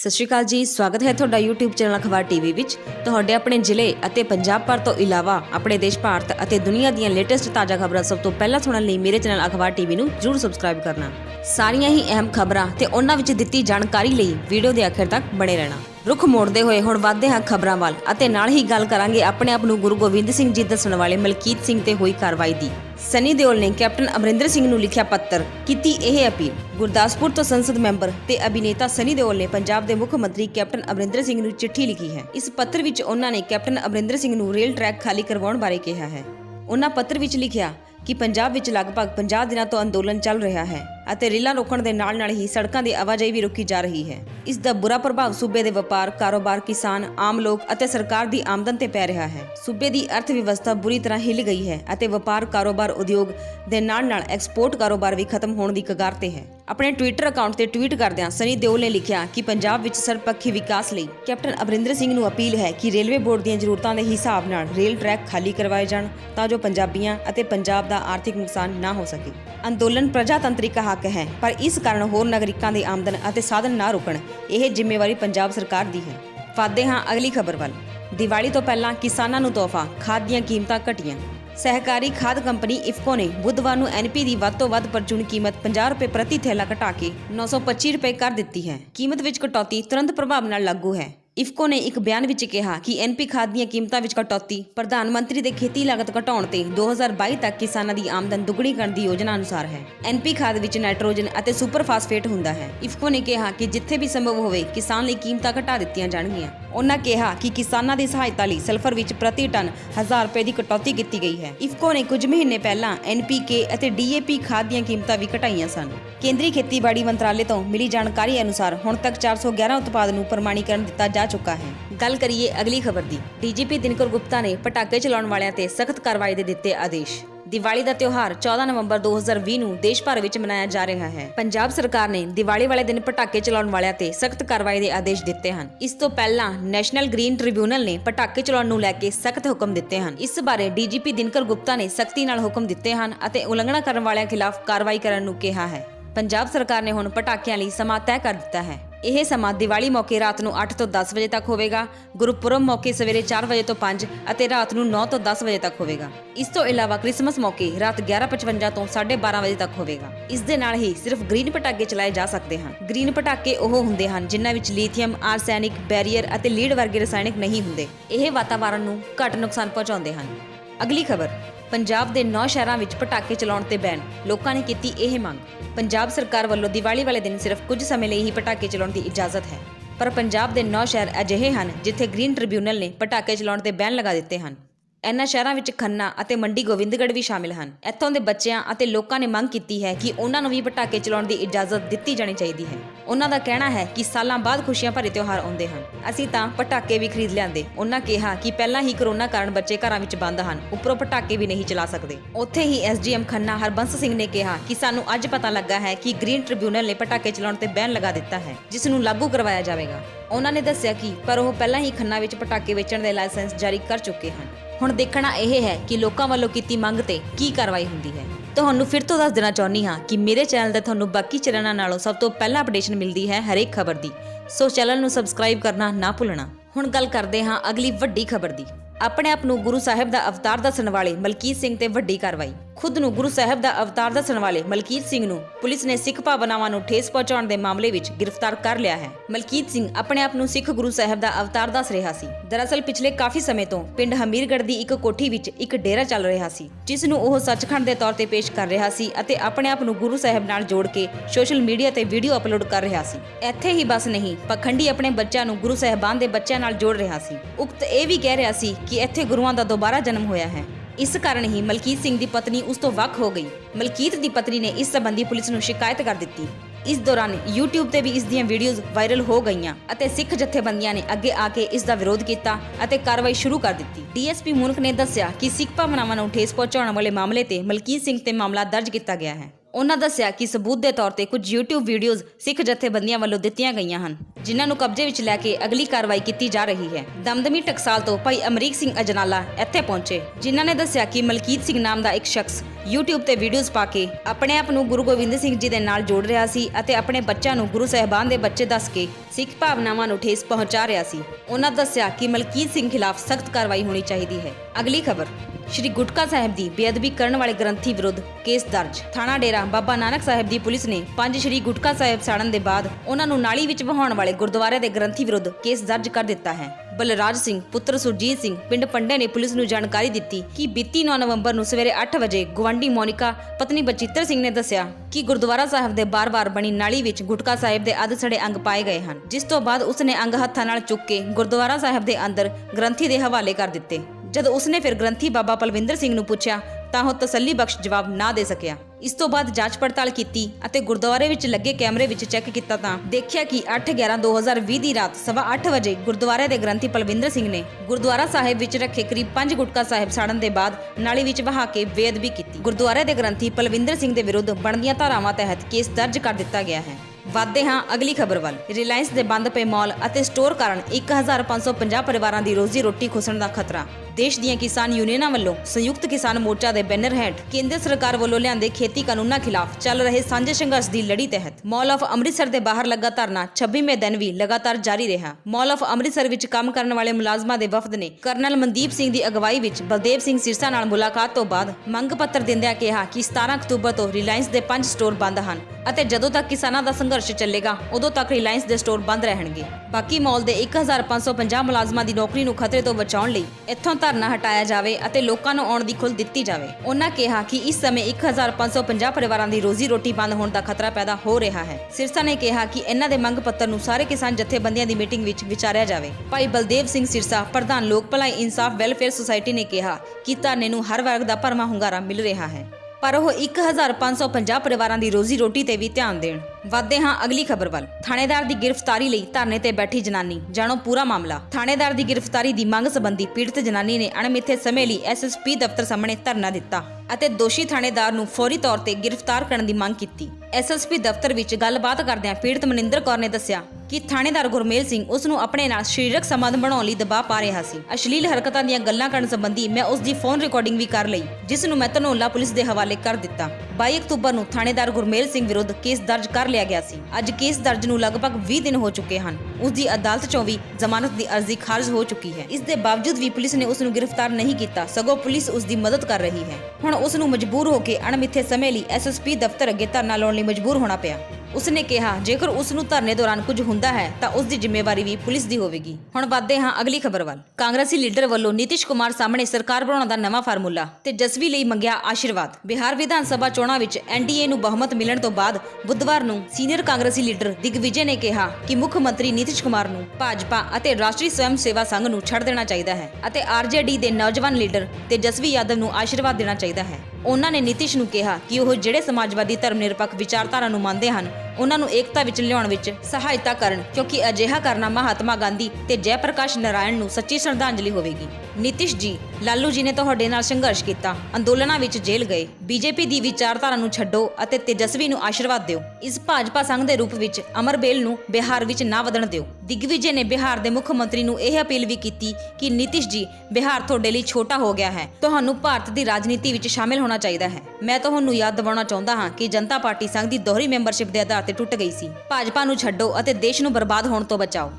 ਸਤਿ ਸ਼੍ਰੀ ਅਕਾਲ ਜੀ, ਸਵਾਗਤ ਹੈ ਤੁਹਾਡਾ YouTube ਚੈਨਲ ਅਖਬਾਰ ਟੀਵੀ ਵਿੱਚ। ਤੁਹਾਡੇ ਆਪਣੇ ਜ਼ਿਲ੍ਹੇ ਅਤੇ ਪੰਜਾਬ ਭਰ ਤੋਂ ਇਲਾਵਾ ਆਪਣੇ ਦੇਸ਼, ਭਾਰਤ ਅਤੇ ਦੁਨੀਆ ਦੀਆਂ ਲੇਟੈਸਟ ਤਾਜ਼ਾ ਖਬਰਾਂ ਸਭ ਤੋਂ ਪਹਿਲਾਂ ਸੁਣਨ ਲਈ ਮੇਰੇ ਚੈਨਲ ਅਖਬਾਰ ਟੀਵੀ ਨੂੰ ਜਰੂਰ ਸਬਸਕ੍ਰਾਈਬ ਕਰਨਾ। ਸਾਰੀਆਂ ਹੀ ਅਹਿਮ ਖਬਰਾਂ ਤੇ ਉਹਨਾਂ ਵਿੱਚ ਦਿੱਤੀ ਜਾਣਕਾਰੀ ਲਈ ਵੀਡੀਓ ਦੇ ਆਖਿਰ ਤੱਕ ਬਣੇ ਰਹਿਣਾ। ਰੁਖ ਮੋੜਦੇ ਹੋਏ ਹੁਣ ਵੱਧਦੇ ਹਾਂ ਖਬਰਾਂ ਵੱਲ ਅਤੇ ਨਾਲ ਹੀ ਗੱਲ ਕਰਾਂਗੇ ਆਪਣੇ ਆਪ ਨੂੰ ਗੁਰੂ ਗੋਬਿੰਦ ਸਿੰਘ ਜੀ ਦੱਸਣ ਵਾਲੇ ਮਲਕੀਤ ਸਿੰਘ ਤੇ ਹੋਈ ਕਾਰਵਾਈ ਦੀ। ਸਨੀ ਦਿਓਲ ਨੇ ਕੈਪਟਨ ਅਮਰਿੰਦਰ ਸਿੰਘ ਨੂੰ ਲਿਖਿਆ ਪੱਤਰ। ਕੀਤੀ ਇਹ ਅਪੀਲ। ਗੁਰਦਾਸਪੁਰ ਤੋਂ ਸੰਸਦ ਮੈਂਬਰ ਤੇ ਅਭਿਨੇਤਾ ਸਨੀ ਦਿਓਲ ਨੇ ਪੰਜਾਬ ਦੇ ਮੁੱਖ ਮੰਤਰੀ ਕੈਪਟਨ ਅਮਰਿੰਦਰ ਸਿੰਘ ਨੂੰ ਚਿੱਠੀ ਲਿਖੀ ਹੈ। ਇਸ ਪੱਤਰ ਵਿੱਚ ਉਹਨਾਂ ਨੇ ਕੈਪਟਨ ਅਮਰਿੰਦਰ ਸਿੰਘ ਨੂੰ ਰੇਲ ਟਰੈਕ ਖਾਲੀ ਕਰਵਾਉਣ ਬਾਰੇ ਕਿਹਾ ਹੈ। ਉਹਨਾਂ ਪੱਤਰ ਵਿੱਚ ਲਿਖਿਆ ਕਿ ਪੰਜਾਬ ਵਿੱਚ ਲਗਭਗ 50 ਦਿਨਾਂ ਤੋਂ ਅੰਦੋਲਨ ਚੱਲ ਰਿਹਾ ਹੈ। ਅਤੇ ਰੇਲਾਂ ਰੋਕਣ ਦੇ ਨਾਲ-ਨਾਲ ਹੀ ਸੜਕਾਂ ਦੀ ਆਵਾਜਾਈ ਵੀ ਰੋਕੀ ਜਾ ਰਹੀ ਹੈ ਇਸ ਦਾ ਬੁਰਾ ਪ੍ਰਭਾਵ ਸੂਬੇ ਦੇ ਵਪਾਰ, ਕਾਰੋਬਾਰ, ਕਿਸਾਨ, ਆਮ ਲੋਕ ਅਤੇ ਸਰਕਾਰ ਦੀ ਆਮਦਨ ਤੇ ਪੈ ਰਿਹਾ ਹੈ। ਸੂਬੇ ਦੀ ਅਰਥ ਵਿਵਸਥਾ ਬੁਰੀ ਤਰ੍ਹਾਂ ਹਿੱਲ ਗਈ ਹੈ ਅਤੇ ਵਪਾਰ, ਕਾਰੋਬਾਰ, ਉਦਯੋਗ ਦੇ ਨਾਲ-ਨਾਲ ਐਕਸਪੋਰਟ ਕਾਰੋਬਾਰ ਵੀ ਖਤਮ ਹੋਣ ਦੀ ਕਗਾਰ ਤੇ ਹੈ। ਆਪਣੇ ਟਵਿੱਟਰ ਅਕਾਊਂਟ ਤੇ ਟਵੀਟ ਕਰਦਿਆਂ ਸਨੀ ਦਿਓਲ ਨੇ ਲਿਖਿਆ ਕਿ ਪੰਜਾਬ ਵਿੱਚ ਸਰਬਪੱਖੀ ਵਿਕਾਸ ਲਈ ਕੈਪਟਨ ਅਮਰਿੰਦਰ ਸਿੰਘ ਨੂੰ ਅਪੀਲ ਹੈ ਕਿ ਰੇਲਵੇ ਬੋਰਡ ਦੀਆਂ ਜ਼ਰੂਰਤਾਂ ਦੇ ਹਿਸਾਬ ਨਾਲ ਰੇਲ ਟਰੈਕ ਖਾਲੀ ਕਰਵਾਏ ਜਾਣ ਤਾਂ ਜੋ ਪੰਜਾਬੀਆਂ ਅਤੇ ਪੰਜਾਬ ਦਾ ਆਰਥਿਕ ਨੁਕਸਾਨ ਨਾ ਹੋ ਸਕੇ ਅੰਦੋਲਨ ਪ੍ਰਜਾਤੰਤਰਿਕ ਹੱਕ ਹੈ। ਪਰ ਇਸ ਕਾਰਨ ਹੋਰ ਨਾਗਰਿਕਾਂ ਦੀ ਆਮਦਨ ਅਤੇ ਸਾਧਨ ਨਾ ਰੁਕਣ, ਇਹ ਜ਼ਿੰਮੇਵਾਰੀ ਪੰਜਾਬ ਸਰਕਾਰ ਦੀ ਹੈ। ਵਾਧੇ ਹਾਂ ਅਗਲੀ ਖਬਰ ਵੱਲ। ਦੀਵਾਲੀ ਤੋਂ ਪਹਿਲਾਂ ਕਿਸਾਨਾਂ ਨੂੰ ਤੋਹਫਾ, ਖਾਦ ਦੀਆਂ ਕੀਮਤਾਂ ਘਟੀਆਂ। ਸਹਿਕਾਰੀ ਖਾਦ ਕੰਪਨੀ ਇਫਕੋ ਨੇ ਬੁੱਧਵਾਰ ਨੂੰ ਐਨਪੀ ਦੀ ਵੱਧ ਤੋਂ ਵੱਧ ਪਰਚੂਨ ਕੀਮਤ 50 ਰੁਪਏ ਪ੍ਰਤੀ ਥੈਲਾ ਘਟਾ ਕੇ 925 ਰੁਪਏ ਕਰ ਦਿੱਤੀ ਹੈ। ਕੀਮਤ ਵਿੱਚ ਕਟੌਤੀ ਤੁਰੰਤ ਪ੍ਰਭਾਵ ਨਾਲ ਲਾਗੂ ਹੈ। ਇਫਕੋ ਨੇ ਇੱਕ ਬਿਆਨ ਵਿੱਚ ਕਿਹਾ ਕਿ ਐਨਪੀ ਖਾਦ ਦੀਆਂ ਕੀਮਤਾਂ ਵਿੱਚ ਕਟੌਤੀ, ਪ੍ਰਧਾਨ ਮੰਤਰੀ ਦੇ ਖੇਤੀ ਲਾਗਤ ਘਟਾਉਣ ਤੇ 2022 ਤੱਕ ਕਿਸਾਨਾਂ ਦੀ ਆਮਦਨ ਦੁੱਗਣੀ ਕਰਨ ਦੀ ਯੋਜਨਾ ਅਨੁਸਾਰ ਹੈ। ਐਨਪੀ ਖਾਦ ਵਿੱਚ ਨਾਈਟ੍ਰੋਜਨ ਅਤੇ ਸੁਪਰ ਫਾਸਫੇਟ ਹੁੰਦਾ ਹੈ। ਇਫਕੋ ਨੇ ਕਿਹਾ ਕਿ ਜਿੱਥੇ ਵੀ ਸੰਭਵ ਹੋਵੇ, ਕਿਸਾਨ ਲਈ ਕੀਮਤਾਂ ਘਟਾ ਦਿੱਤੀਆਂ ਜਾਣਗੀਆਂ। ਉਹਨਾਂ ਕਿਹਾ ਕਿ ਕਿਸਾਨਾਂ ਦੀ ਸਹਾਇਤਾ ਲਈ ਸਲਫਰ ਵਿੱਚ ਪ੍ਰਤੀ ਟਨ 1000 ਰੁਪਏ ਦੀ ਕਟੌਤੀ ਕੀਤੀ ਗਈ ਹੈ। ਇਫਕੋ ਨੇ ਕੁਝ ਮਹੀਨੇ ਪਹਿਲਾਂ ਐਨਪੀਕੇ ਅਤੇ ਡੀਏਪੀ ਖਾਦ ਦੀਆਂ ਕੀਮਤਾਂ ਵੀ ਘਟਾਈਆਂ ਸਨ। ਕੇਂਦਰੀ ਖੇਤੀਬਾੜੀ ਮੰਤਰਾਲੇ ਤੋਂ ਮਿਲੀ ਜਾਣਕਾਰੀ ਅਨੁਸਾਰ ਹੁਣ ਤੱਕ 411 ਉਤਪਾਦ ਨੂੰ ਪ੍ਰਮਾਣੀਕਰਨ ਦਿੱਤਾ ਜਾ ਚੁੱਕਾ ਹੈ। ਗੱਲ ਕਰੀਏ ਅਗਲੀ ਖਬਰ ਦੀ। ਡੀਜੀਪੀ ਦਿਨਕਰ ਗੁਪਤਾ ਨੇ ਪਟਾਕੇ ਚਲਾਉਣ ਵਾਲਿਆਂ ਤੇ ਸਖਤ ਕਾਰਵਾਈ ਦੇ ਦਿੱਤੇ ਆਦੇਸ਼। ਦੀਵਾਲੀ ਦਾ ਤਿਉਹਾਰ 14 ਨਵੰਬਰ 2020 ਨੂੰ ਦੇਸ਼ ਭਰ ਵਿੱਚ ਮਨਾਇਆ ਜਾ ਰਿਹਾ ਹੈ। ਪੰਜਾਬ ਸਰਕਾਰ ਨੇ ਦੀਵਾਲੀ ਵਾਲੇ ਦਿਨ ਪਟਾਕੇ ਚਲਾਉਣ ਵਾਲਿਆਂ ਤੇ ਸਖਤ ਕਾਰਵਾਈ ਦੇ ਆਦੇਸ਼ ਦਿੱਤੇ ਹਨ। ਇਸ ਤੋਂ ਪਹਿਲਾਂ ਨੈਸ਼ਨਲ ਗ੍ਰੀਨ ਟ੍ਰਿਬਿਊਨਲ ਨੇ ਪਟਾਕੇ ਚਲਾਉਣ ਨੂੰ ਲੈ ਕੇ ਸਖਤ ਹੁਕਮ ਦਿੱਤੇ ਹਨ। ਇਸ ਬਾਰੇ ਡੀਜੀਪੀ ਦਿਨਕਰ ਗੁਪਤਾ ਨੇ ਸਖਤੀ ਨਾਲ ਹੁਕਮ ਦਿੱਤੇ ਹਨ ਅਤੇ ਉਲੰਘਣਾ ਕਰਨ ਵਾਲਿਆਂ ਖਿਲਾਫ ਕਾਰਵਾਈ ਕਰਨ ਨੂੰ ਕਿਹਾ ਹੈ। ਪੰਜਾਬ ਸਰਕਾਰ ਨੇ ਹੁਣ ਪਟਾਕਿਆਂ ਲਈ ਸਮਾਂ ਤੈਅ ਕਰ ਦਿੱਤਾ ਹੈ। ਇਹ ਸਮਾਂ ਦੀਵਾਲੀ ਮੌਕੇ ਰਾਤ ਨੂੰ 8 ਤੋਂ 10 ਵਜੇ ਤੱਕ ਹੋਵੇਗਾ, ਗੁਰਪੁਰਬ ਮੌਕੇ ਸਵੇਰੇ 4 ਵਜੇ ਤੋਂ 5 ਅਤੇ ਰਾਤ ਨੂੰ 9 ਤੋਂ 10 ਵਜੇ ਤੱਕ ਹੋਵੇਗਾ। ਇਸ ਤੋਂ ਇਲਾਵਾ ਕ੍ਰਿਸਮਸ ਮੌਕੇ ਰਾਤ 11:55 ਤੋਂ 12:30 ਵਜੇ ਤੱਕ ਹੋਵੇਗਾ। ਇਸ ਦੇ ਨਾਲ ਹੀ ਸਿਰਫ ਗ੍ਰੀਨ ਪਟਾਕੇ ਚਲਾਏ ਜਾ ਸਕਦੇ ਹਨ। ਗ੍ਰੀਨ ਪਟਾਕੇ ਉਹ ਹੁੰਦੇ ਹਨ ਜਿਨ੍ਹਾਂ ਵਿੱਚ ਲੀਥੀਅਮ, ਆਰਸੈਨਿਕ, ਬੈਰੀਅਰ ਅਤੇ ਲੀਡ ਵਰਗੇ ਰਸਾਇਣਕ ਨਹੀਂ ਹੁੰਦੇ। ਇਹ ਵਾਤਾਵਰਣ ਨੂੰ ਘੱਟ ਨੁਕਸਾਨ ਪਹੁੰਚਾਉਂਦੇ ਹਨ। ਅਗਲੀ ਖਬਰ। ਪੰਜਾਬ ਦੇ 9 ਸ਼ਹਿਰਾਂ ਵਿੱਚ ਪਟਾਕੇ ਚਲਾਉਣ ਤੇ ਬੈਨ। ਲੋਕਾਂ ਨੇ ਕੀਤੀ ਇਹ ਮੰਗ। ਪੰਜਾਬ ਸਰਕਾਰ ਵੱਲੋਂ ਦੀਵਾਲੀ ਵਾਲੇ ਦਿਨ ਸਿਰਫ ਕੁਝ ਸਮੇਂ ਲਈ ਹੀ ਪਟਾਕੇ ਚਲਾਉਣ ਦੀ ਇਜਾਜ਼ਤ ਹੈ। ਪਰ ਪੰਜਾਬ ਦੇ 9 ਸ਼ਹਿਰ ਅਜਿਹੇ ਹਨ ਜਿੱਥੇ ਗ੍ਰੀਨ ਟ੍ਰਿਬਿਊਨਲ ਨੇ ਪਟਾਕੇ ਚਲਾਉਣ ਤੇ ਬੈਨ ਲਗਾ ਦਿੱਤੇ ਹਨ। ਇਹਨਾਂ ਸ਼ਹਿਰਾਂ ਵਿੱਚ ਖੰਨਾ ਅਤੇ ਮੰਡੀ ਗੋਬਿੰਦਗੜ੍ਹ ਵੀ ਸ਼ਾਮਿਲ ਹਨ। ਇੱਥੋਂ ਦੇ ਬੱਚਿਆਂ ਅਤੇ ਲੋਕਾਂ ਨੇ ਮੰਗ ਕੀਤੀ ਹੈ ਕਿ ਉਹਨਾਂ ਨੂੰ ਵੀ ਪਟਾਕੇ ਚਲਾਉਣ ਦੀ ਇਜਾਜ਼ਤ ਦਿੱਤੀ ਜਾਣੀ ਚਾਹੀਦੀ ਹੈ। ਉਹਨਾਂ ਦਾ ਕਹਿਣਾ ਹੈ ਕਿ ਸਾਲਾਂ ਬਾਅਦ ਖੁਸ਼ੀਆਂ ਭਰੇ ਤਿਉਹਾਰ ਆਉਂਦੇ ਹਨ। ਅਸੀਂ ਤਾਂ ਪਟਾਕੇ ਵੀ ਖਰੀਦ ਲਿਆਂਦੇ। ਉਹਨਾਂ ਕਿਹਾ ਕਿ ਪਹਿਲਾਂ ਹੀ ਕਰੋਨਾ ਕਾਰਨ ਬੱਚੇ ਘਰਾਂ ਵਿੱਚ ਬੰਦ ਹਨ। ਉੱਪਰੋਂ ਪਟਾਕੇ ਵੀ ਨਹੀਂ ਚਲਾ ਸਕਦੇ। ਉੱਥੇ ਹੀ ਐਸਡੀਐਮ ਖੰਨਾ ਹਰਬੰਸ ਸਿੰਘ ਨੇ ਕਿਹਾ ਕਿ ਸਾਨੂੰ ਅੱਜ ਪਤਾ ਲੱਗਾ ਹੈ ਕਿ ਗ੍ਰੀਨ ਟ੍ਰਿਬਿਊਨਲ ਨੇ ਪਟਾਕੇ ਚਲਾਉਣ ਤੇ ਬੈਨ ਲਗਾ ਦਿੱਤਾ ਹੈ, ਜਿਸ ਨੂੰ ਲਾਗੂ ਕਰਵਾਇਆ ਜਾਵੇਗਾ। ਉਹਨਾਂ ਨੇ ਦੱਸਿਆ ਕਿ ਪਰ ਉਹ ਪਹਿਲਾਂ ਹੀ ਖੰਨਾ ਵਿੱਚ ਪਟਾਕੇ ਵੇਚਣ ਦੇ ਲਾਇਸੈਂਸ ਜਾਰੀ ਕਰ ਚੁੱਕੇ ਹਨ। ਹੁਣ ਦੇਖਣਾ ਇਹ ਹੈ ਕਿ ਲੋਕਾਂ ਵੱਲੋਂ ਕੀਤੀ ਮੰਗ ਤੇ ਕੀ ਕਾਰਵਾਈ ਹੁੰਦੀ ਹੈ। ਤੁਹਾਨੂੰ ਫਿਰ ਤੋਂ ਦੱਸ ਦੇਣਾ ਚਾਹੁੰਦੀ ਹਾਂ ਕਿ ਮੇਰੇ ਚੈਨਲ ਤੇ ਤੁਹਾਨੂੰ ਬਾਕੀ ਚੈਨਲਾਂ ਨਾਲੋਂ ਸਭ ਤੋਂ ਪਹਿਲਾਂ ਅਪਡੇਸ਼ਨ ਮਿਲਦੀ ਹੈ ਹਰੇਕ ਖਬਰ ਦੀ। ਸੋ ਚੈਨਲ ਨੂੰ ਸਬਸਕ੍ਰਾਈਬ ਕਰਨਾ ਨਾ ਭੁੱਲਣਾ। ਹੁਣ ਗੱਲ ਕਰਦੇ ਹਾਂ ਅਗਲੀ ਵੱਡੀ ਖਬਰ ਦੀ। ਆਪਣੇ ਆਪ ਨੂੰ ਗੁਰੂ ਸਾਹਿਬ ਦਾ ਅਵਤਾਰ ਦੱਸਣ ਵਾਲੇ ਮਲਕੀਤ ਸਿੰਘ ਤੇ ਵੱਡੀ ਕਾਰਵਾਈ। ਖੁਦ ਨੂੰ ਗੁਰੂ ਸਾਹਿਬ ਦਾ ਅਵਤਾਰ ਦੱਸਣ ਵਾਲੇ ਮਲਕੀਤ ਸਿੰਘ ਨੂੰ ਪੁਲਿਸ ਨੇ ਸਿੱਖ ਭਾਵਨਾਵਾਂ ਨੂੰ ਠੇਸ ਪਹੁੰਚਾਉਣ ਦੇ ਮਾਮਲੇ ਵਿੱਚ ਗ੍ਰਿਫਤਾਰ ਕਰ ਲਿਆ ਹੈ। ਮਲਕੀਤ ਸਿੰਘ ਆਪਣੇ ਆਪ ਨੂੰ ਸਿੱਖ ਗੁਰੂ ਸਾਹਿਬ ਦਾ ਅਵਤਾਰ ਦੱਸ ਰਿਹਾ ਸੀ। ਦਰਅਸਲ ਪਿਛਲੇ ਕਾਫੀ ਸਮੇਂ ਤੋਂ ਪਿੰਡ ਹਮੀਰਗੜ੍ਹ ਦੀ ਇੱਕ ਕੋਠੀ ਵਿੱਚ ਇੱਕ ਡੇਰਾ ਚੱਲ ਰਿਹਾ ਸੀ, ਜਿਸ ਨੂੰ ਉਹ ਸੱਚਖੰਡ ਦੇ ਤੌਰ ਤੇ ਪੇਸ਼ ਕਰ ਰਿਹਾ ਸੀ ਅਤੇ ਆਪਣੇ ਆਪ ਨੂੰ ਗੁਰੂ ਸਾਹਿਬ ਨਾਲ ਜੋੜ ਕੇ ਸੋਸ਼ਲ ਮੀਡੀਆ ਤੇ ਵੀਡੀਓ ਅਪਲੋਡ ਕਰ ਰਿਹਾ ਸੀ। ਇੱਥੇ ਹੀ ਬਸ ਨਹੀਂ, ਪਖੰਡੀ ਆਪਣੇ ਬੱਚਿਆਂ ਨੂੰ ਗੁਰੂ ਸਾਹਿਬਾਨ ਦੇ ਬੱਚਿਆਂ ਨਾਲ ਜੋੜ ਰਿਹਾ ਸੀ। ਉਕਤ ਇਹ ਵੀ ਕਹਿ ਰਿਹਾ ਸੀ ਕਿ ਇੱਥੇ ਗੁਰੂਆਂ ਦਾ ਦੁਬਾਰਾ ਜਨਮ ਹੋਇਆ ਹੈ। ਇਸ ਕਾਰਨ ਹੀ ਮਲਕੀਤ ਸਿੰਘ ਦੀ ਪਤਨੀ ਉਸ ਤੋਂ ਵੱਖ ਹੋ ਗਈ। ਮਲਕੀਤ ਦੀ ਪਤਨੀ ਨੇ ਇਸ ਸੰਬੰਧੀ ਪੁਲਿਸ ਨੂੰ ਸ਼ਿਕਾਇਤ ਕਰ ਦਿੱਤੀ। ਇਸ ਦੌਰਾਨ YouTube ਤੇ ਵੀ ਇਸ ਦੀਆਂ ਵੀਡੀਓਜ਼ ਵਾਇਰਲ ਹੋ ਗਈਆਂ ਅਤੇ ਸਿੱਖ ਜਥੇਬੰਦੀਆਂ ਨੇ ਅੱਗੇ ਆ ਕੇ ਇਸ ਦਾ ਵਿਰੋਧ ਕੀਤਾ ਅਤੇ ਕਾਰਵਾਈ ਸ਼ੁਰੂ ਕਰ ਦਿੱਤੀ। ਡੀਐਸਪੀ ਮੁਲਕ ਨੇ ਦੱਸਿਆ ਕਿ ਸਿੱਖ ਭਾਵਨਾਵਾਂ ਨੂੰ ਠੇਸ ਪਹੁੰਚਾਉਣ ਵਾਲੇ ਮਾਮਲੇ ਤੇ ਮਲਕੀਤ ਸਿੰਘ ਤੇ ਮਾਮਲਾ ਦਰਜ ਕੀਤਾ ਗਿਆ ਹੈ। ਉਹਨਾਂ ਦੱਸਿਆ ਕਿ ਸਬੂਤ ਦੇ ਤੌਰ ਤੇ ਕੁਝ YouTube ਵੀਡੀਓਜ਼ ਸਿੱਖ ਜਥੇਬੰਦੀਆਂ ਵੱਲੋਂ ਦਿੱਤੀਆਂ ਗਈਆਂ ਹਨ, ਜਿਨ੍ਹਾਂ ਨੂੰ ਕਬਜ਼ੇ ਵਿੱਚ ਲੈ ਕੇ ਅਗਲੀ ਕਾਰਵਾਈ ਕੀਤੀ ਜਾ ਰਹੀ ਹੈ। ਦਮਦਮੀ ਟਕਸਾਲ ਤੋਂ ਭਾਈ ਅਮਰੀਕ ਸਿੰਘ ਅਜਨਾਲਾ ਇੱਥੇ ਪਹੁੰਚੇ, ਜਿਨ੍ਹਾਂ ਨੇ ਦੱਸਿਆ ਕਿ ਮਲਕੀਤ ਸਿੰਘ ਨਾਮ ਦਾ ਇੱਕ ਸ਼ਖਸ YouTube ਤੇ ਵੀਡੀਓਜ਼ ਪਾ ਕੇ ਆਪਣੇ ਆਪ ਨੂੰ ਗੁਰੂ ਗੋਬਿੰਦ ਸਿੰਘ ਜੀ ਦੇ ਨਾਲ ਜੋੜ ਰਿਹਾ ਸੀ ਅਤੇ ਆਪਣੇ ਬੱਚਿਆਂ ਨੂੰ ਗੁਰੂ ਸਾਹਿਬਾਨ ਦੇ ਬੱਚੇ ਦੱਸ ਕੇ ਸਿੱਖ ਭਾਵਨਾਵਾਂ ਨੂੰ ਠੇਸ ਪਹੁੰਚਾ ਰਿਹਾ ਸੀ। ਉਹਨਾਂ ਦੱਸਿਆ ਕਿ ਮਲਕੀਤ ਸਿੰਘ ਖਿਲਾਫ ਸਖਤ ਕਾਰਵਾਈ ਹੋਣੀ ਚਾਹੀਦੀ ਹੈ। ਅਗਲੀ ਖਬਰ। ਸ਼੍ਰੀ ਗੁਟਕਾ ਸਾਹਿਬ ਦੀ ਬੇਅਦਬੀ ਕਰਨ ਵਾਲੇ ਗ੍ਰੰਥੀ ਵਿਰੁੱਧ ਕੇਸ ਦਰਜ। ਥਾਣਾ ਡੇਰਾ ਬਾਬਾ ਨਾਨਕ ਸਾਹਿਬ ਦੀ ਪੁਲਿਸ ਨੇ ਪੰਜ ਸ਼੍ਰੀ ਗੁਟਕਾ ਸਾਹਿਬ ਸਾੜਨ ਦੇ ਬਾਅਦ ਉਹਨਾਂ ਨੂੰ ਨਾਲੀ ਵਿੱਚ ਵਹਾਉਣ ਵਾਲੇ ਗੁਰਦੁਆਰੇ ਦੇ ਗ੍ਰੰਥੀ ਵਿਰੁੱਧ ਕੇਸ ਦਰਜ ਕਰ ਦਿੱਤਾ ਹੈ। ਬਲਰਾਜ ਸਿੰਘ, ਪੁੱਤਰ ਸੁਰਜੀਤ ਸਿੰਘ, ਪਿੰਡ ਪੰਡੇ ਨੇ ਪੁਲਿਸ ਨੂੰ ਜਾਣਕਾਰੀ ਦਿੱਤੀ ਕਿ ਬੀਤੀ 9 ਨਵੰਬਰ ਨੂੰ ਸਵੇਰੇ 8 ਵਜੇ ਗਵੰਡੀ ਮੋਨਿਕਾ, ਪਤਨੀ ਬਚਿੱਤਰ ਸਿੰਘ ਨੇ ਦੱਸਿਆ ਕਿ ਗੁਰਦੁਆਰਾ ਸਾਹਿਬ ਦੇ ਬਾਰ-ਬਾਰ ਬਣੀ ਨਾਲੀ ਵਿੱਚ ਗੁਟਕਾ ਸਾਹਿਬ ਦੇ ਅੱਧ ਸੜੇ ਅੰਗ ਪਾਏ ਗਏ ਹਨ, ਜਿਸ ਤੋਂ ਬਾਅਦ ਉਸਨੇ ਅੰਗ ਹੱਥਾਂ ਨਾਲ ਚੁੱਕ ਕੇ ਗੁਰਦੁਆਰਾ ਸਾਹਿਬ ਦੇ ਅੰਦਰ ਗ੍ਰੰਥੀ ਦੇ ਹਵਾਲੇ ਕਰ ਦਿੱਤੇ। ਜਦ ਉਸਨੇ ਫਿਰ ਗ੍ਰੰਥੀ ਬਾਬਾ ਪਲਵਿੰਦਰ ਸਿੰਘ ਨੂੰ ਪੁੱਛਿਆ, ਤਾਂ ਉਹ ਤਸੱਲੀ ਬਖਸ਼ ਜਵਾਬ ਨਾ ਦੇ ਸਕਿਆ। ਇਸ ਤੋਂ ਬਾਅਦ ਜਾਂਚ ਪੜਤਾਲ ਕੀਤੀ ਅਤੇ ਗੁਰਦੁਆਰੇ ਵਿੱਚ ਲੱਗੇ ਕੈਮਰੇ ਵਿੱਚ ਚੈੱਕ ਕੀਤਾ ਤਾਂ ਦੇਖਿਆ ਕਿ 8/11/2020 ਦੀ ਰਾਤ ਸਵਾ 8 ਵਜੇ ਗੁਰਦੁਆਰੇ ਦੇ ਗ੍ਰੰਥੀ ਪਲਵਿੰਦਰ ਸਿੰਘ ਨੇ ਗੁਰਦੁਆਰਾ ਸਾਹਿਬ ਵਿੱਚ ਰੱਖੇ ਕਰੀਬ 5 ਗੁਟਕਾ ਸਾਹਿਬ ਸਾੜਨ ਦੇ ਬਾਅਦ ਨਾਲੀ ਵਿੱਚ ਵਹਾ ਕੇ ਬੇਅਦਬੀ ਕੀਤੀ। ਗੁਰਦੁਆਰੇ ਦੇ ਗ੍ਰੰਥੀ ਪਲਵਿੰਦਰ ਸਿੰਘ ਦੇ ਵਿਰੁੱਧ ਬਣਦੀਆਂ ਧਾਰਾਵਾਂ ਤਹਿਤ ਕੇਸ ਦਰਜ ਕਰ ਦਿੱਤਾ ਗਿਆ ਹੈ। ਵਾਧੇ ਹਾਂ ਅਗਲੀ ਖਬਰ ਵੱਲ। ਰਿਲਾਇੰਸ ਦੇ ਬੰਦ ਪਏ ਮਾਲ ਅਤੇ ਸਟੋਰ ਕਾਰਨ 1550 ਪਰਿਵਾਰਾਂ ਦੀ ਰੋਜ਼ੀ ਰੋਟੀ ਖੁਸਣ ਦਾ ਖਤਰਾ। ਦੇਸ਼ ਦੀਆਂ ਕਿਸਾਨ ਯੂਨੀਅਨਾਂ ਵੱਲੋਂ ਸੰਯੁਕਤ ਕਿਸਾਨ ਮੋਰਚਾ ਦੇ ਬੈਨਰ ਹੇਠ ਕੇਂਦਰ ਸਰਕਾਰ ਵੱਲੋਂ ਲਿਆਂਦੇ ਖੇਤੀ ਕਾਨੂੰਨਾਂ ਖਿਲਾਫ ਚੱਲ ਰਹੇ ਸਾਂਝੇ ਸੰਘਰਸ਼ ਦੀ ਲੜੀ ਤਹਿਤ ਮਾਲ ਆਫ ਅੰਮ੍ਰਿਤਸਰ ਦੇ ਬਾਹਰ ਲੱਗਾ ਧਰਨਾ 26ਵੇਂ ਦਿਨ ਵੀ ਲਗਾਤਾਰ ਜਾਰੀ ਰਿਹਾ। ਮਾਲ ਆਫ ਅੰਮ੍ਰਿਤਸਰ ਵਿੱਚ ਕੰਮ ਕਰਨ ਵਾਲੇ ਮੁਲਾਜ਼ਮਾਂ ਦੇ ਵਫਦ ਨੇ ਕਰਨਲ ਮਨਦੀਪ ਸਿੰਘ ਦੀ ਅਗਵਾਈ ਵਿੱਚ ਬਲਦੇਵ ਸਿੰਘ ਸਿਰਸਾ ਨਾਲ ਮੁਲਾਕਾਤ ਤੋਂ ਬਾਅਦ ਮੰਗ ਪੱਤਰ ਦਿੰਦਿਆਂ ਕਿਹਾ ਕਿ 17 ਅਕਤੂਬਰ ਤੋਂ ਰਿਲਾਇੰਸ ਦੇ ਪੰਜ ਸਟੋਰ ਬੰਦ ਹਨ ਅਤੇ ਜਦੋਂ ਤੱਕ ਕਿਸਾਨਾਂ ਦਾ ਸੰਘਰਸ਼ ਚੱਲੇਗਾ, ਉਦੋਂ ਤੱਕ ਰਿਲਾਇੰਸ ਦੇ ਸਟੋਰ ਬੰਦ ਰਹਿਣਗੇ। ਬਾਕੀ ਮਾਲ ਦੇ 1550 ਮੁਲਾਜ਼ਮਾਂ ਦੀ ਨੌਕਰੀ ਨੂੰ ਖਤਰੇ ਤੋਂ ਬਚਾਉਣ ਲਈ ਇੱਥੋਂ ਤੱਕ ਧਰਨਾ ਹਟਾਇਆ ਜਾਵੇ ਅਤੇ ਲੋਕਾਂ ਨੂੰ ਆਉਣ ਦੀ ਖੁੱਲ੍ਹ ਦਿੱਤੀ ਜਾਵੇ। ਉਹਨਾਂ ਕਿਹਾ ਕਿ ਇਸ ਸਮੇਂ 1550 ਪਰਿਵਾਰਾਂ ਦੀ ਰੋਜ਼ੀ ਰੋਟੀ ਬੰਦ ਹੋਣ ਦਾ ਖਤਰਾ ਪੈਦਾ ਹੋ ਰਿਹਾ ਹੈ। ਸਿਰਸਾ ਨੇ ਕਿਹਾ ਕਿ ਇਹਨਾਂ ਦੇ ਮੰਗ ਪੱਤਰ ਨੂੰ ਸਾਰੇ ਕਿਸਾਨ ਜਥੇਬੰਦੀਆਂ ਦੀ ਮੀਟਿੰਗ ਵਿੱਚ ਵਿਚਾਰਿਆ ਜਾਵੇ। ਭਾਈ ਬਲਦੇਵ ਸਿੰਘ ਸਿਰਸਾ, ਪ੍ਰਧਾਨ ਲੋਕ ਭਲਾਈ ਇਨਸਾਫ ਵੈਲਫੇਅਰ ਸੁਸਾਇਟੀ ਨੇ ਕਿਹਾ ਕਿ ਧਰਨੇ ਨੂੰ ਹਰ ਵਰਗ ਦਾ ਭਰਮਾ ਹੁੰਗਾਰਾ ਮਿਲ ਰਿਹਾ ਹੈ। ਪਰ ਉਹ 1550 ਪਰਿਵਾਰਾਂ ਦੀ ਰੋਜ਼ੀ ਰੋਟੀ ਤੇ ਵੀ ਧਿਆਨ ਦੇਣ। ਵੱਧਦੇ ਹਾਂ ਅਗਲੀ ਖਬਰ ਵੱਲ। ਥਾਣੇਦਾਰ ਦੀ ਗ੍ਰਿਫਤਾਰੀ ਲਈ ਧਰਨੇ ਤੇ ਬੈਠੀ ਜਨਾਨੀ। ਜਾਣੋ ਪੂਰਾ ਮਾਮਲਾ। ਥਾਣੇਦਾਰ ਦੀ ਗ੍ਰਿਫਤਾਰੀ ਦੀ ਮੰਗ ਸੰਬੰਧੀ ਪੀੜਤ ਜਨਾਨੀ ਨੇ ਅਣਮਿੱਥੇ ਸਮੇਂ ਲਈ ਐਸਐਸਪੀ ਦਫ਼ਤਰ ਸਾਹਮਣੇ ਧਰਨਾ ਦਿੱਤਾ। ਅਤੇ ਦੋਸ਼ੀ ਥਾਣੇਦਾਰ ਨੂੰ ਫੌਰੀ ਤੌਰ ਤੇ ਗ੍ਰਿਫਤਾਰ ਕਰਨ ਦੀ ਮੰਗ ਕੀਤੀ। ਐਸਐਸਪੀ ਦਫ਼ਤਰ ਵਿੱਚ ਗੱਲਬਾਤ ਕਰਦਿਆਂ ਪੀੜਤ ਮਨਿੰਦਰ ਕੌਰ ਨੇ ਦੱਸਿਆ ਕਿ ਥਾਣੇਦਾਰ ਗੁਰਮੇਲ ਸਿੰਘ ਉਸ ਨੂੰ ਆਪਣੇ ਨਾਲ ਸਰੀਰਕ ਸੰਬੰਧ ਬਣਾਉਣ ਲਈ ਦਬਾਅ ਪਾ ਰਿਹਾ ਸੀ। ਅਸ਼ਲੀਲ ਹਰਕਤਾਂ ਦੀਆਂ ਗੱਲਾਂ ਕਰਨ ਸੰਬੰਧੀ ਮੈਂ ਉਸ ਦੀ ਫੋਨ ਰਿਕਾਰਡਿੰਗ ਵੀ ਕਰ ਲਈ, ਜਿਸ ਨੂੰ ਮੈਂ ਧਨੌਲਾ ਪੁਲਿਸ ਦੇ ਹਵਾਲੇ ਕਰ ਦਿੱਤਾ। 22 ਅਕਤੂਬਰ ਨੂੰ ਥਾਣੇਦਾਰ ਗੁਰਮੇਲ ਸਿੰਘ ਵਿਰੁੱਧ ਕੇਸ ਦਰਜ ਕਰ ਲਿਆ ਗਿਆ ਸੀ। ਅੱਜ ਕੇਸ ਦਰਜ ਨੂੰ ਲਗਭਗ 20 ਦਿਨ ਹੋ ਚੁੱਕੇ ਹਨ। ਉਸ ਦੀ ਅਦਾਲਤ 'ਚੋਂ ਵੀ ਜ਼ਮਾਨਤ ਦੀ ਅਰਜ਼ੀ ਖਾਰਜ ਹੋ ਚੁੱਕੀ ਹੈ। ਇਸ ਦੇ ਬਾਵਜੂਦ ਵੀ ਪੁਲਿਸ ਨੇ ਉਸ ਨੂੰ ਗ੍ਰਿਫਤਾਰ ਨਹੀਂ ਕੀਤਾ, ਸਗੋਂ ਪੁਲਿਸ ਉਸ ਦੀ ਮਦਦ ਕਰ ਰਹੀ ਹੈ। ਹੁਣ ਉਸ ਨੂੰ ਮਜਬੂਰ ਹੋ ਕੇ ਅਣਮਿੱਥੇ ਸਮੇਂ ਲਈ ਐਸਐਸਪੀ ਦਫ਼ਤਰ ਅੱਗੇ ਧਰਨਾ ਲਾਉਣ ਲਈ ਮਜਬੂਰ ਹੋਣਾ ਪਿਆ। ਉਸਨੇ ਕਿਹਾ, ਜੇਕਰ ਉਸ ਨੂੰ ਧਰਨੇ ਦੌਰਾਨ ਕੁਝ ਹੁੰਦਾ ਹੈ, ਤਾਂ ਉਸ ਦੀ ਜ਼ਿੰਮੇਵਾਰੀ ਵੀ ਪੁਲਿਸ ਦੀ ਹੋਵੇਗੀ। ਹੁਣ ਵੱਧਦੇ ਹਾਂ ਅਗਲੀ ਖਬਰ ਵੱਲ। ਕਾਂਗਰਸੀ ਲੀਡਰ ਵੱਲੋਂ ਨੀਤਿਸ਼ ਕੁਮਾਰ ਸਾਹਮਣੇ ਸਰਕਾਰ ਬਣਾਉਣ ਦਾ ਨਵਾਂ ਫਾਰਮੂਲਾ ਤੇ ਜਸਵੀ ਲਈ ਮੰਗਿਆ ਆਸ਼ੀਰਵਾਦ। ਬਿਹਾਰ ਵਿਧਾਨ ਸਭਾ ਚੋਣਾਂ ਵਿੱਚ ਐਨਡੀਏ ਨੂੰ ਬਹੁਮਤ ਮਿਲਣ ਤੋਂ ਬਾਅਦ ਬੁੱਧਵਾਰ ਨੂੰ ਸੀਨੀਅਰ ਕਾਂਗਰਸੀ ਲੀਡਰ ਦਿਗਵਿਜੇ ਨੇ ਕਿਹਾ ਕਿ ਮੁੱਖ ਮੰਤਰੀ ਨੀਤਿਸ਼ ਕੁਮਾਰ ਨੂੰ ਭਾਜਪਾ ਅਤੇ ਰਾਸ਼ਟਰੀ ਸਵੈਮ ਸੇਵਾ ਸੰਘ ਨੂੰ ਛੱਡ ਦੇਣਾ ਚਾਹੀਦਾ ਹੈ ਅਤੇ ਆਰਜੇਡੀ ਦੇ ਨੌਜਵਾਨ ਲੀਡਰ ਤੇਜਸਵੀ ਯਾਦਵ ਨੂੰ ਆਸ਼ੀਰਵਾਦ ਦੇਣਾ ਚਾਹੀਦਾ ਹੈ। ਉਹਨਾਂ ਨੇ ਨਿਤਿਸ਼ ਨੂੰ ਕਿਹਾ ਕਿ ਉਹ ਜਿਹੜੇ ਸਮਾਜਵਾਦੀ ਧਰਮ ਨਿਰਪੱਖ ਵਿਚਾਰਧਾਰਾ ਨੂੰ ਮੰਨਦੇ ਹਨ ਉਹਨਾਂ ਨੂੰ ਏਕਤਾ ਵਿੱਚ ਲਿਆਉਣ ਵਿੱਚ ਸਹਾਇਤਾ ਕਰਨ, ਕਿਉਂਕਿ ਅਜਿਹਾ ਕਰਨਾ ਮਹਾਤਮਾ ਗਾਂਧੀ ਤੇ ਜੈ ਪ੍ਰਕਾਸ਼ ਨਾਰਾਇਣ ਨੂੰ ਸੱਚੀ ਸ਼ਰਧਾਂਜਲੀ ਹੋਵੇਗੀ। ਨੀਤਿਸ਼ ਜੀ, ਲਾਲੂ ਜੀ ਨੇ ਤੁਹਾਡੇ ਨਾਲ ਸੰਘਰਸ਼ ਕੀਤਾ, ਅੰਦੋਲਨਾਂ ਵਿੱਚ ਜੇਲ੍ਹ ਗਏ ਬੀਜੇਪੀ ਦੀ ਵਿਚਾਰਧਾਰਾ ਨੂੰ ਛੱਡੋ ਅਤੇ ਤੇਜਸਵੀ ਨੂੰ ਆਸ਼ੀਰਵਾਦ ਦਿਓ। ਇਸ ਭਾਜਪਾ ਸੰਘ ਦੇ ਰੂਪ ਵਿੱਚ ਅਮਰਬੇਲ ਨੂੰ ਬਿਹਾਰ ਵਿੱਚ ਨਾ ਵਧਣ ਦਿਓ। ਦਿਗਵਿਜੇ ਨੇ ਬਿਹਾਰ ਦੇ ਮੁੱਖ ਮੰਤਰੀ ਨੂੰ ਇਹ ਅਪੀਲ ਵੀ ਕੀਤੀ ਕਿ ਨਿਤਿਸ਼ ਜੀ, ਬਿਹਾਰ ਤੁਹਾਡੇ ਲਈ ਛੋਟਾ ਹੋ ਗਿਆ ਹੈ। ਤੁਹਾਨੂੰ ਭਾਰਤ ਦੀ ਰਾਜਨੀਤੀ ਵਿੱਚ ਸ਼ਾਮਿਲ ਹੋਣਾ ਚਾਹੀਦਾ ਹੈ। ਮੈਂ ਤੁਹਾਨੂੰ ਯਾਦ ਦਿਵਾਉਣਾ ਚਾਹੁੰਦਾ ਹਾਂ ਕਿ ਜਨਤਾ ਪਾਰਟੀ ਸੰਘ ਦੀ ਦੋਹਰੀ ਮੈਂਬਰਸ਼ਿਪ ਦੇ ਆਧਾਰ ਤੇ ਟੁੱਟ ਗਈ ਸੀ। ਭਾਜਪਾ ਨੂੰ ਛੱਡੋ ਅਤੇ ਦੇਸ਼ ਨੂੰ ਬਰਬਾਦ ਹੋਣ ਤੋਂ ਬਚਾਓ।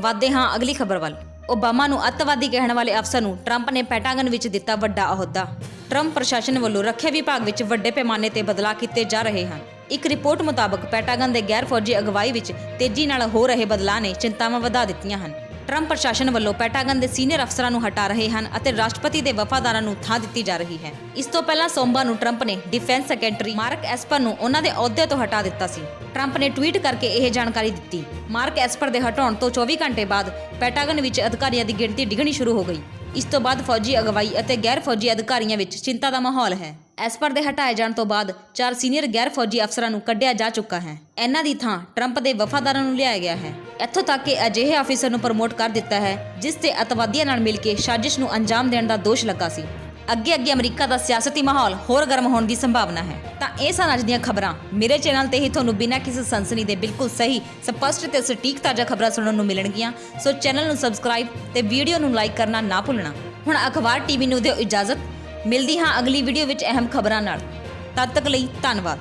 ਵਾਧੇ ਹਾਂ ਅਗਲੀ ਖਬਰ ਵੱਲ। ਓਬਾਮਾ ਨੂੰ ਅੱਤਵਾਦੀ ਕਹਿਣ ਵਾਲੇ ਅਫਸਰ ਨੂੰ ਟਰੰਪ ਨੇ ਪੈਟਾਗਨ ਵਿੱਚ ਦਿੱਤਾ ਵੱਡਾ ਅਹੁਦਾ। ਟਰੰਪ ਪ੍ਰਸ਼ਾਸਨ ਵੱਲੋਂ ਰੱਖਿਆ ਵਿਭਾਗ ਵਿੱਚ ਵੱਡੇ ਪੈਮਾਨੇ ਤੇ ਬਦਲਾਅ ਕੀਤੇ ਜਾ ਰਹੇ ਹਨ। ਇੱਕ ਰਿਪੋਰਟ ਮੁਤਾਬਕ ਪੈਟਾਗਨ ਦੇ ਗੈਰ ਫੌਜੀ ਅਗਵਾਈ ਵਿੱਚ ਤੇਜ਼ੀ ਨਾਲ ਹੋ ਰਹੇ ਬਦਲਾਅ ਨੇ ਚਿੰਤਾਵਾਂ ਵਧਾ ਦਿੱਤੀਆਂ ਹਨ। ਟਰੰਪ ਪ੍ਰਸ਼ਾਸਨ ਵੱਲੋਂ ਪੈਟਾਗਨ ਦੇ ਸੀਨੀਅਰ ਅਫਸਰਾਂ ਨੂੰ ਹਟਾ ਰਹੇ ਹਨ ਅਤੇ ਰਾਸ਼ਟਰਪਤੀ ਦੇ ਵਫਾਦਾਰਾਂ ਨੂੰ ਥਾਂ ਦਿੱਤੀ ਜਾ ਰਹੀ ਹੈ। ਇਸ ਤੋਂ ਪਹਿਲਾਂ ਸੋਮਵਾਰ ਨੂੰ ਟਰੰਪ ਨੇ ਡਿਫੈਂਸ ਸੈਕਟਰੀ ਮਾਰਕ ਐਸਪਰ ਨੂੰ ਉਹਨਾਂ ਦੇ ਅਹੁਦੇ ਤੋਂ ਹਟਾ ਦਿੱਤਾ ਸੀ। ਟਰੰਪ ਨੇ ਟਵੀਟ ਕਰਕੇ ਇਹ ਜਾਣਕਾਰੀ ਦਿੱਤੀ। ਮਾਰਕ ਐਸਪਰ ਦੇ ਹਟਾਉਣ ਤੋਂ 24 ਘੰਟੇ ਬਾਅਦ ਪੈਟਾਗਨ ਵਿੱਚ ਅਧਿਕਾਰੀਆਂ ਦੀ ਗਿਣਤੀ ਡਿੱਗਣੀ ਸ਼ੁਰੂ ਹੋ ਗਈ। ਇਸ ਤੋਂ ਬਾਅਦ ਫੌਜੀ ਅਗਵਾਈ ਅਤੇ ਗੈਰ ਫੌਜੀ ਅਧਿਕਾਰੀਆਂ ਵਿੱਚ ਚਿੰਤਾ ਦਾ ਮਾਹੌਲ ਹੈ। ਐਸਪਰ ਦੇ ਹਟਾਏ ਜਾਣ ਤੋਂ ਬਾਅਦ ਚਾਰ ਸੀਨੀਅਰ ਗੈਰ ਫੌਜੀ ਅਫਸਰਾਂ ਨੂੰ ਕੱਢਿਆ ਜਾ ਚੁੱਕਾ ਹੈ। ਇਹਨਾਂ ਦੀ ਥਾਂ ਟਰੰਪ ਦੇ ਵਫਾਦਾਰਾਂ ਨੂੰ ਲਿਆਇਆ ਗਿਆ ਹੈ। ਇੱਥੋਂ ਤੱਕ ਕਿ ਅਜਿਹੇ ਆਫੀਸਰ ਨੂੰ ਪ੍ਰਮੋਟ ਕਰ ਦਿੱਤਾ ਹੈ, ਜਿਸ ਤੇ ਅਤਵਾਦੀਆਂ ਨਾਲ ਮਿਲ ਕੇ ਸਾਜ਼ਿਸ਼ ਨੂੰ ਅੰਜਾਮ ਦੇਣ ਦਾ ਦੋਸ਼ ਲੱਗਾ ਸੀ। ਅੱਗੇ ਅੱਗੇ ਅਮਰੀਕਾ ਦਾ ਸਿਆਸਤੀ ਮਾਹੌਲ ਹੋਰ ਗਰਮ ਹੋਣ ਦੀ ਸੰਭਾਵਨਾ ਹੈ। ਤਾਂ ਇਹ ਸਨ ਅੱਜ ਦੀਆਂ ਖਬਰਾਂ। ਮੇਰੇ ਚੈਨਲ ਤੇ ਹੀ ਤੁਹਾਨੂੰ ਬਿਨਾਂ ਕਿਸੇ ਸਨਸਨੀ ਦੇ ਬਿਲਕੁਲ ਸਹੀ, ਸਪਸ਼ਟ ਤੇ ਸਟੀਕ ਤਾਜ਼ਾ ਖਬਰਾਂ ਸੁਣਨ ਨੂੰ ਮਿਲਣਗੀਆਂ। ਸੋ ਚੈਨਲ ਨੂੰ ਸਬਸਕ੍ਰਾਈਬ ਤੇ ਵੀਡੀਓ ਨੂੰ ਲਾਈਕ ਕਰਨਾ ਨਾ ਭੁੱਲਣਾ। ਹੁਣ ਅਖਬਾਰ ਟੀਵੀ ਨੂੰ ਦਿਓ ਇਜਾਜ਼ਤ। ਮਿਲਦੀ ਹਾਂ ਅਗਲੀ ਵੀਡੀਓ ਵਿੱਚ ਅਹਿਮ ਖਬਰਾਂ ਨਾਲ। ਤਦ ਤੱਕ ਲਈ ਧੰਨਵਾਦ।